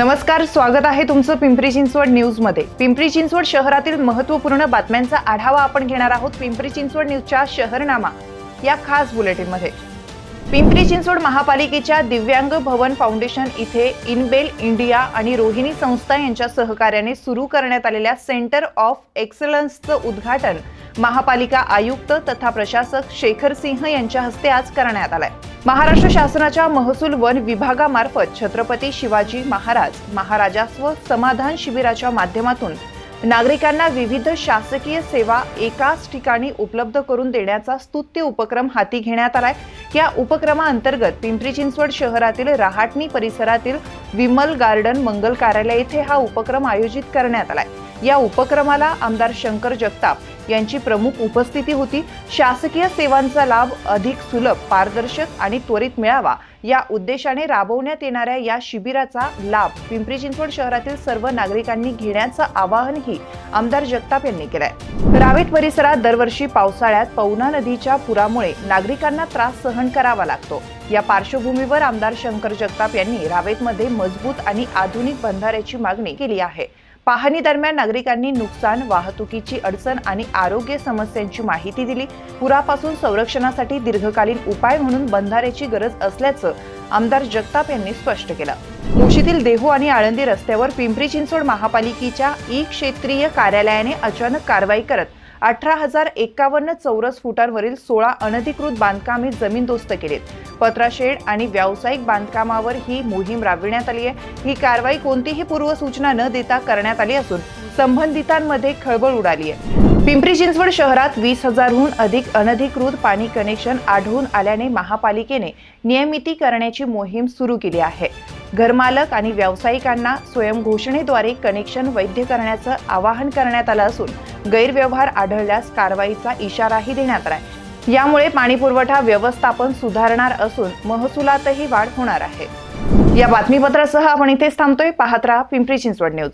नमस्कार स्वागत आहे तुमचं पिंपरी चिंचवड न्यूजमध्ये. पिंपरी चिंचवड शहरातील महत्त्वपूर्ण बातम्यांचा आढावा आपण घेणार आहोत पिंपरी चिंचवड न्यूजच्या शहरनामा या खास बुलेटिनमध्ये. पिंपरी चिंचवड महापालिकेच्या दिव्यांग भवन फाउंडेशन इथे इनबेल इंडिया आणि रोहिणी संस्था यांच्या सहकार्याने सुरू करण्यात आलेल्या सेंटर ऑफ एक्सलन्सचं उद्घाटन महापालिका आयुक्त तथा प्रशासक शेखर सिंह यांच्या हस्ते आज करण्यात आलंय. महाराष्ट्र शासनाच्या महसूल वन विभागामार्फत छत्रपती शिवाजी महाराज महाराजास्व समाधान शिबिराच्या माध्यमातून नागरिकांना विविध शासकीय सेवा एकाच ठिकाणी उपलब्ध करून देण्याचा स्तुत्य उपक्रम हाती घेण्यात आलाय. या उपक्रमाअंतर्गत पिंपरी चिंचवड शहरातील रहाटणी परिसरातील विमल गार्डन मंगल कार्यालय येथे हा उपक्रम आयोजित करण्यात आलाय. या उपक्रमाला आमदार शंकर जगताप यांची प्रमुख उपस्थिती होती. शासकीय सेवांचा लाभ अधिक सुलभ पारदर्शक आणि त्वरित मिळावा या उद्देशाने राबवण्यात येणाऱ्या या शिबिराचा लाभ पिंपरी चिंचवड शहरातील सर्व नागरिकांनी घेण्याचं आवाहनही आमदार जगताप यांनी केलंय. रावेत परिसरात दरवर्षी पावसाळ्यात पवना नदीच्या पुरामुळे नागरिकांना त्रास सहन करावा लागतो. या पार्श्वभूमीवर आमदार शंकर जगताप यांनी रावेतमध्ये मजबूत आणि आधुनिक बंधाऱ्याची मागणी केली आहे. पाहणी दरम्यान नागरिकांनी नुकसान वाहतुकीची अडचण आणि आरोग्य समस्यांची माहिती दिली. पुरापासून संरक्षणासाठी दीर्घकालीन उपाय म्हणून बंधाऱ्याची गरज असल्याचं आमदार जगताप यांनी स्पष्ट केलं. मुशीतील देहू आणि आळंदी रस्त्यावर पिंपरी चिंचवड महापालिकेच्या ई क्षेत्रीय कार्यालयाने अचानक कारवाई करत अठरा हजार एकावन्न चौरस फुटांवरील सोळा अनधिकृत बांधकामे जमीनदोस्त केलीत. पत्राशेड आणि व्यावसायिक बांधकामावर ही मोहीम राबविण्यात आली आहे. ही कारवाई कोणतीही पूर्वसूचना न देता करण्यात आली असून संबंधितांमध्ये खळबळ उडाली आहे. पिंपरी चिंचवड शहरात वीस हजारहून अधिक अनधिकृत पाणी कनेक्शन आढळून आल्याने महापालिकेने नियमिती करण्याची मोहीम सुरू केली आहे. घरमालक आणि व्यावसायिकांना स्वयंघोषणेद्वारे कनेक्शन वैध करण्याचं आवाहन करण्यात आलं असून गैरव्यवहार आढळल्यास कारवाईचा इशाराही देण्यात आला आहे यामुळे पाणीपुरवठा व्यवस्थापन सुधारणार असून महसुलातही वाढ होणार आहे. या बातमीपत्रासह आपण इथेच थांबतोय. पाहत राहा Pimpri Chinchwad news.